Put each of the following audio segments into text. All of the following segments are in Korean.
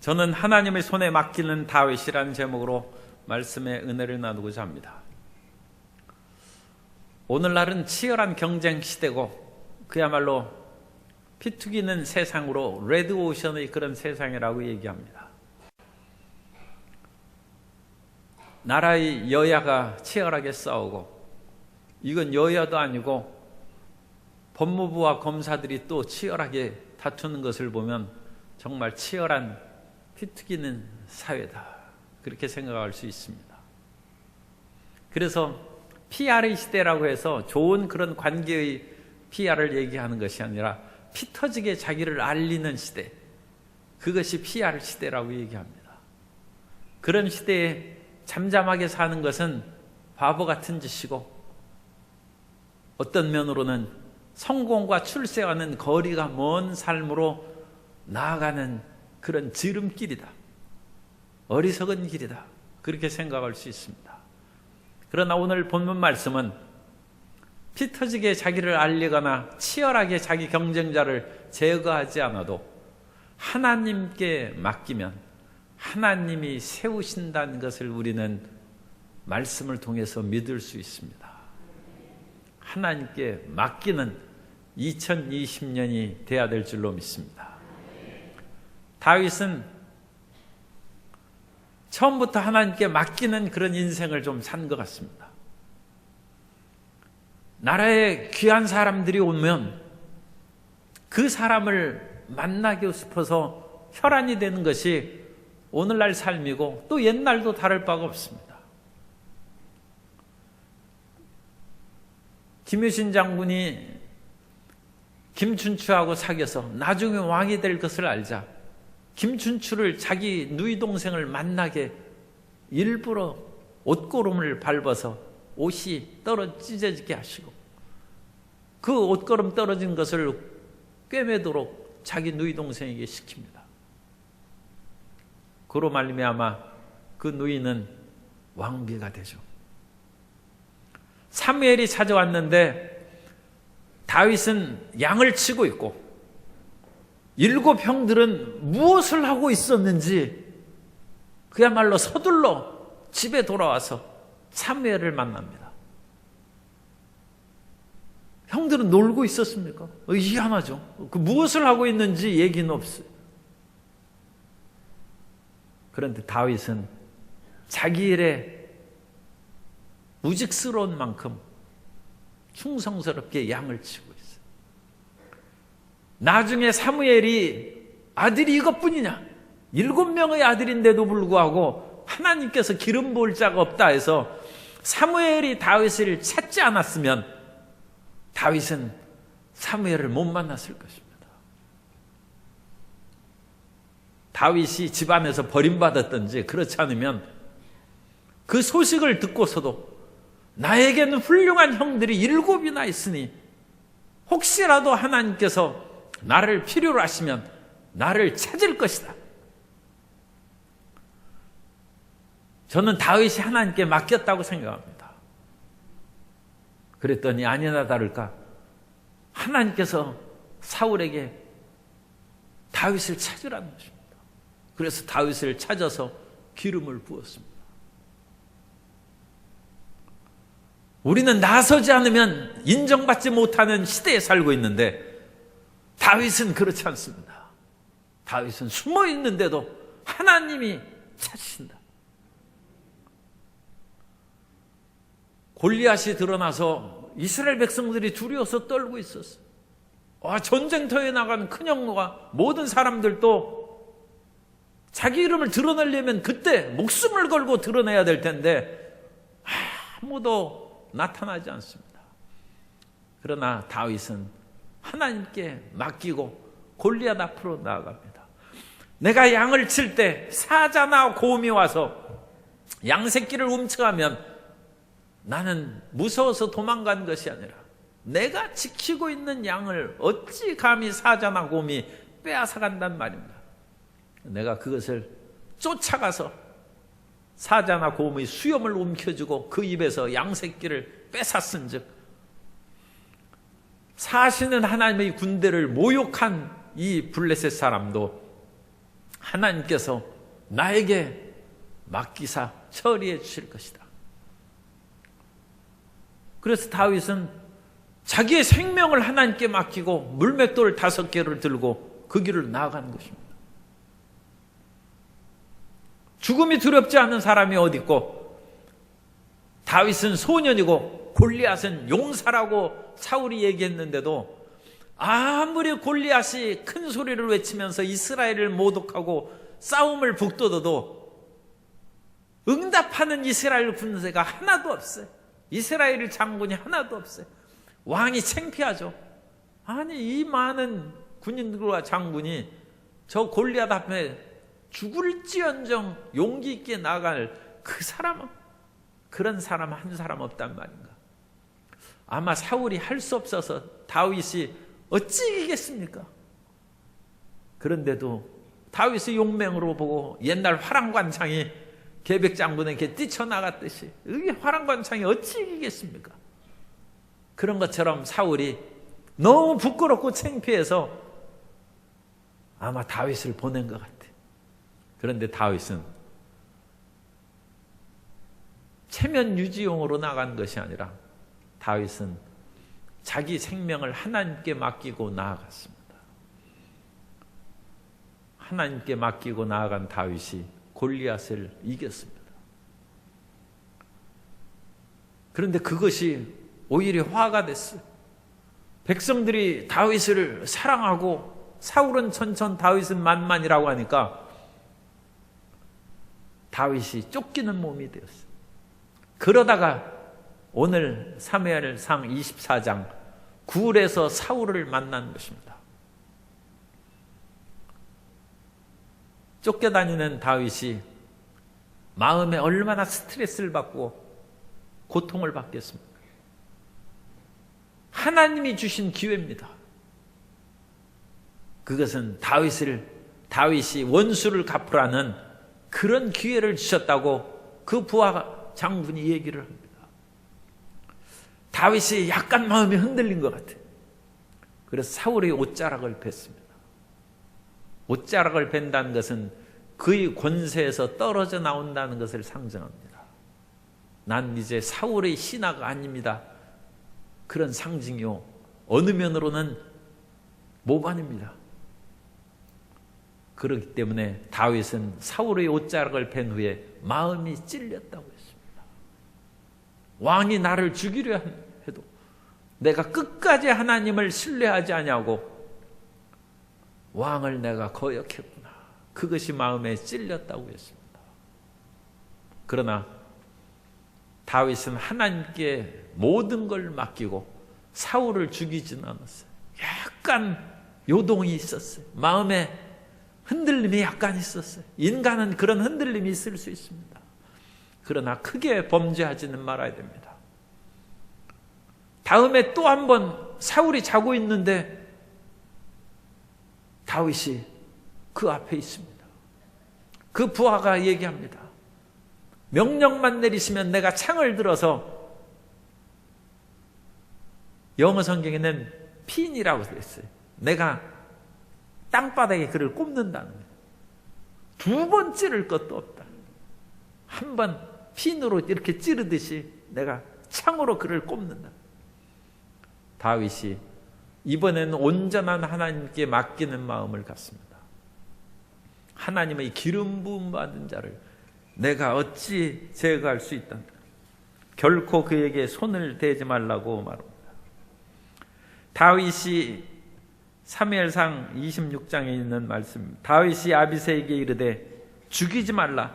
저는 하나님의 손에 맡기는 다윗이라는 제목으로 말씀의 은혜를 나누고자 합니다. 오늘날은 치열한 경쟁 시대고 그야말로 피투기는 세상으로 레드 오션의 그런 세상이라고 얘기합니다. 나라의 여야가 치열하게 싸우고 이건 여야도 아니고 법무부와 검사들이 또 치열하게 다투는 것을 보면 정말 치열한 피투기는 사회다. 그렇게 생각할 수 있습니다. 그래서 PR의 시대라고 해서 좋은 그런 관계의 PR을 얘기하는 것이 아니라 피 터지게 자기를 알리는 시대. 그것이 PR 시대라고 얘기합니다. 그런 시대에 잠잠하게 사는 것은 바보 같은 짓이고 어떤 면으로는 성공과 출세와는 거리가 먼 삶으로 나아가는 그런 지름길이다. 어리석은 길이다. 그렇게 생각할 수 있습니다. 그러나 오늘 본문 말씀은 피 터지게 자기를 알리거나 치열하게 자기 경쟁자를 제거하지 않아도 하나님께 맡기면 하나님이 세우신다는 것을 우리는 말씀을 통해서 믿을 수 있습니다. 하나님께 맡기는 2020년이 돼야 될 줄로 믿습니다. 다윗은 처음부터 하나님께 맡기는 그런 인생을 좀 산 것 같습니다. 나라에 귀한 사람들이 오면 그 사람을 만나고 싶어서 혈안이 되는 것이 오늘날 삶이고 또 옛날도 다를 바가 없습니다. 김유신 장군이 김춘추하고 사귀어서 나중에 왕이 될 것을 알자 김춘추를 자기 누이 동생을 만나게 일부러 옷고름을 밟아서 옷이 떨어 찢어지게 하시고 그 옷걸음 떨어진 것을 꿰매도록 자기 누이 동생에게 시킵니다. 그로 말미암아 그 누이는 왕비가 되죠. 사무엘이 찾아왔는데 다윗은 양을 치고 있고 일곱 형들은 무엇을 하고 있었는지 그야말로 서둘러 집에 돌아와서 사무엘을 만납니다. 형들은 놀고 있었습니까? 어, 희한하죠. 그 무엇을 하고 있는지 얘기는 없어요. 그런데 다윗은 자기 일에 무직스러운 만큼 충성스럽게 양을 치고 있어요. 나중에 사무엘이 아들이 이것뿐이냐? 일곱 명의 아들인데도 불구하고 하나님께서 기름 부을 자가 없다 해서 사무엘이 다윗을 찾지 않았으면 다윗은 사무엘을 못 만났을 것입니다. 다윗이 집안에서 버림받았던지 그렇지 않으면 그 소식을 듣고서도 나에게는 훌륭한 형들이 일곱이나 있으니 혹시라도 하나님께서 나를 필요로 하시면 나를 찾을 것이다. 저는 다윗이 하나님께 맡겼다고 생각합니다. 그랬더니 아니나 다를까 하나님께서 사울에게 다윗을 찾으라는 것입니다. 그래서 다윗을 찾아서 기름을 부었습니다. 우리는 나서지 않으면 인정받지 못하는 시대에 살고 있는데 다윗은 그렇지 않습니다. 다윗은 숨어 있는데도 하나님이 찾으신다. 골리앗이 드러나서 이스라엘 백성들이 두려워서 떨고 있었어요. 아, 전쟁터에 나간 큰형과 모든 사람들도 자기 이름을 드러내려면 그때 목숨을 걸고 드러내야 될 텐데 아무도 나타나지 않습니다. 그러나 다윗은 하나님께 맡기고 골리앗 앞으로 나아갑니다. 내가 양을 칠 때 사자나 곰이 와서 양 새끼를 훔쳐가면 나는 무서워서 도망간 것이 아니라 내가 지키고 있는 양을 어찌 감히 사자나 곰이 빼앗아간단 말입니다. 내가 그것을 쫓아가서 사자나 곰의 수염을 움켜쥐고 그 입에서 양새끼를 뺏었은 즉 사시는 하나님의 군대를 모욕한 이 블레셋 사람도 하나님께서 나에게 맡기사 처리해 주실 것이다. 그래서 다윗은 자기의 생명을 하나님께 맡기고 물맷돌 다섯 개를 들고 그 길을 나아가는 것입니다. 죽음이 두렵지 않은 사람이 어디 있고 다윗은 소년이고 골리앗은 용사라고 사울이 얘기했는데도 아무리 골리앗이 큰 소리를 외치면서 이스라엘을 모독하고 싸움을 북돋아도 응답하는 이스라엘 군대가 하나도 없어요. 이스라엘 장군이 하나도 없어요. 왕이 창피하죠. 아니 이 많은 군인들과 장군이 저 골리앗 앞에 죽을지언정 용기 있게 나갈 그 사람은 그런 사람 한 사람 없단 말인가. 아마 사울이 할 수 없어서 다윗이 어찌 이겠습니까? 그런데도 다윗의 용맹으로 보고 옛날 화랑관창이 계백 장군에게 뛰쳐나갔듯이 이 화랑관창이 어찌 이기겠습니까? 그런 것처럼 사울이 너무 부끄럽고 창피해서 아마 다윗을 보낸 것 같아. 그런데 다윗은 체면 유지용으로 나간 것이 아니라 다윗은 자기 생명을 하나님께 맡기고 나아갔습니다. 하나님께 맡기고 나아간 다윗이 골리앗을 이겼습니다. 그런데 그것이 오히려 화가 됐어요. 백성들이 다윗을 사랑하고 사울은 천천 다윗은 만만이라고 하니까 다윗이 쫓기는 몸이 되었어요. 그러다가 오늘 사무엘상 24장 굴에서 사울을 만난 것입니다. 쫓겨다니는 다윗이 마음에 얼마나 스트레스를 받고 고통을 받겠습니까? 하나님이 주신 기회입니다. 그것은 다윗을 다윗이 원수를 갚으라는 그런 기회를 주셨다고 그 부하 장군이 얘기를 합니다. 다윗이 약간 마음이 흔들린 것 같아요. 그래서 사울의 옷자락을 뺐습니다. 옷자락을 뺀다는 것은 그의 권세에서 떨어져 나온다는 것을 상징합니다. 난 이제 사울의 신하가 아닙니다. 그런 상징이요. 어느 면으로는 모반입니다. 그렇기 때문에 다윗은 사울의 옷자락을 뺀 후에 마음이 찔렸다고 했습니다. 왕이 나를 죽이려 해도 내가 끝까지 하나님을 신뢰하지 아니하고 왕을 내가 거역했구나. 그것이 마음에 찔렸다고 했습니다. 그러나 다윗은 하나님께 모든 걸 맡기고 사울을 죽이지는 않았어요. 약간 요동이 있었어요. 마음에 흔들림이 약간 있었어요. 인간은 그런 흔들림이 있을 수 있습니다. 그러나 크게 범죄하지는 말아야 됩니다. 다음에 또 한 번 사울이 자고 있는데 다윗이 그 앞에 있습니다. 그 부하가 얘기합니다. 명령만 내리시면 내가 창을 들어서 영어 성경에는 핀이라고 되어 있어요. 내가 땅바닥에 그를 꼽는다는 거예요. 두 번 찌를 것도 없다. 한 번 핀으로 이렇게 찌르듯이 내가 창으로 그를 꼽는다. 다윗이 이번에는 온전한 하나님께 맡기는 마음을 갖습니다. 하나님의 기름 부음 받은 자를 내가 어찌 제거할 수 있다. 결코 그에게 손을 대지 말라고 말합니다. 다윗이 사무엘상 26장에 있는 말씀. 다윗이 아비세에게 이르되 죽이지 말라.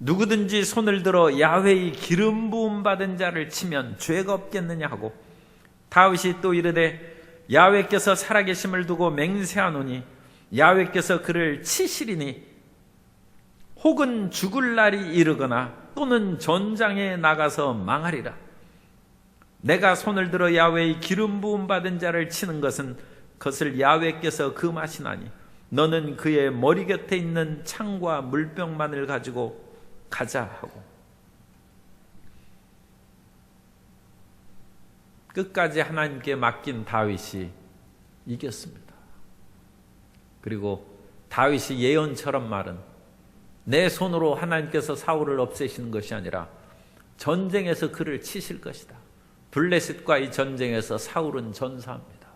누구든지 손을 들어 야훼의 기름 부음 받은 자를 치면 죄가 없겠느냐 하고 다윗이 또 이르되 야훼께서 살아계심을 두고 맹세하노니 야훼께서 그를 치시리니 혹은 죽을 날이 이르거나 또는 전장에 나가서 망하리라. 내가 손을 들어 야훼의 기름 부음 받은 자를 치는 것은 그것을 야외께서 금하시나니 너는 그의 머리 곁에 있는 창과 물병만을 가지고 가자 하고 끝까지 하나님께 맡긴 다윗이 이겼습니다. 그리고 다윗이 예언처럼 말은 내 손으로 하나님께서 사울을 없애시는 것이 아니라 전쟁에서 그를 치실 것이다. 블레셋과의 전쟁에서 사울은 전사합니다.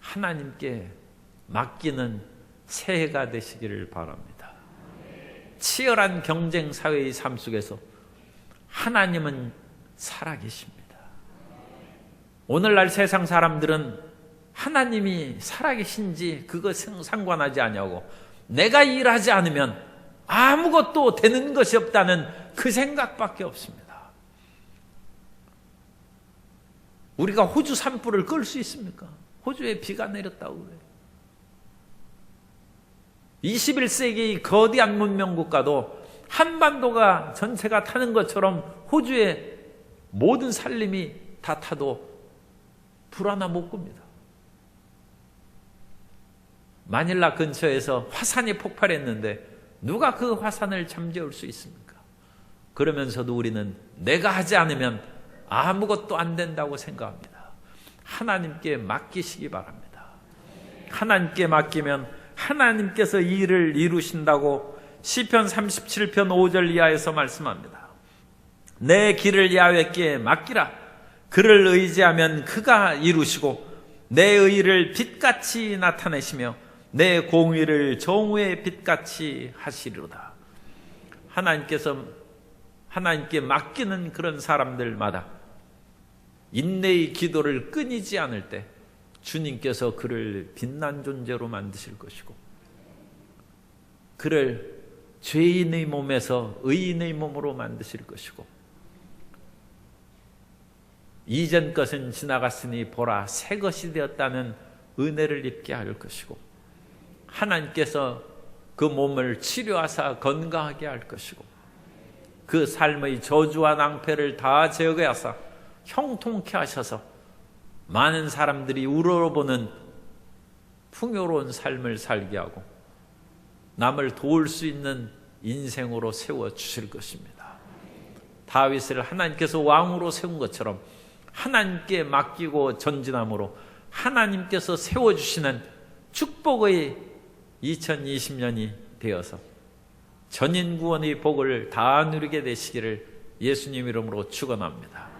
하나님께 맡기는 새해가 되시기를 바랍니다. 치열한 경쟁 사회의 삶 속에서 하나님은 살아계십니다. 오늘날 세상 사람들은 하나님이 살아계신지 그것 상관하지 아니하고 내가 일하지 않으면 아무것도 되는 것이 없다는 그 생각밖에 없습니다. 우리가 호주 산불을 끌 수 있습니까? 호주에 비가 내렸다고 그래요. 21세기 거대한 문명 국가도 한반도가 전체가 타는 것처럼 호주의 모든 살림이 다 타도 불 하나 못 끕니다. 마닐라 근처에서 화산이 폭발했는데 누가 그 화산을 잠재울 수 있습니까? 그러면서도 우리는 내가 하지 않으면 아무것도 안 된다고 생각합니다. 하나님께 맡기시기 바랍니다. 하나님께 맡기면 하나님께서 이 일을 이루신다고 시편 37편 5절 이하에서 말씀합니다. 내 길을 야훼께 맡기라. 그를 의지하면 그가 이루시고 내 의를 빛같이 나타내시며 내 공의를 정오의 빛같이 하시리로다. 하나님께서 하나님께 맡기는 그런 사람들마다 인내의 기도를 끊이지 않을 때 주님께서 그를 빛난 존재로 만드실 것이고 그를 죄인의 몸에서 의인의 몸으로 만드실 것이고 이전 것은 지나갔으니 보라 새 것이 되었다는 은혜를 입게 할 것이고 하나님께서 그 몸을 치료하사 건강하게 할 것이고 그 삶의 저주와 낭패를 다 제거하사 형통케 하셔서 많은 사람들이 우러러보는 풍요로운 삶을 살게 하고 남을 도울 수 있는 인생으로 세워 주실 것입니다. 다윗을 하나님께서 왕으로 세운 것처럼 하나님께 맡기고 전진함으로 하나님께서 세워 주시는 축복의 2020년이 되어서 전인 구원의 복을 다 누리게 되시기를 예수님 이름으로 축원합니다.